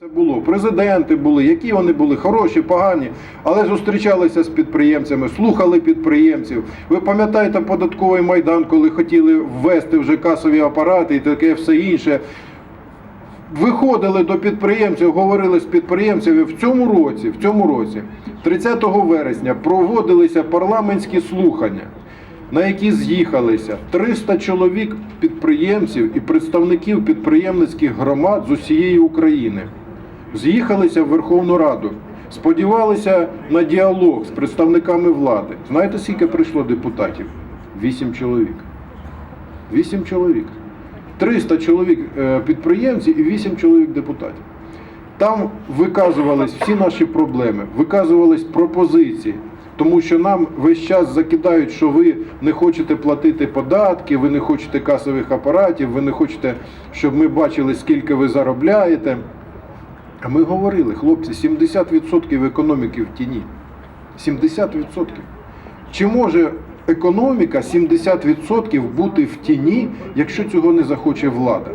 Це було. Президенти були, які вони були, хороші, погані, але зустрічалися з підприємцями, слухали підприємців. Ви пам'ятаєте податковий майдан, коли хотіли ввести вже касові апарати і таке все інше. Виходили до підприємців, говорили з підприємцями в цьому році, в цьому році, 30 вересня, проводилися парламентські слухання, на які з'їхалися 300 чоловік підприємців і представників підприємницьких громад з усієї України. З'їхалися в Верховну Раду, сподівалися на діалог з представниками влади. Знаєте, скільки прийшло депутатів? Вісім чоловік. Вісім чоловік. 300 чоловік е, підприємців і 8 чоловік депутатів. Там виказувались всі наші проблеми, виказувались пропозиції, тому що нам весь час закидають, що ви не хочете платити податки, ви не хочете касових апаратів, ви не хочете, щоб ми бачили, скільки ви заробляєте. А ми говорили, хлопці, 70% економіки в тіні. 70%. Чи може економіка 70% бути в тіні, якщо цього не захоче влада?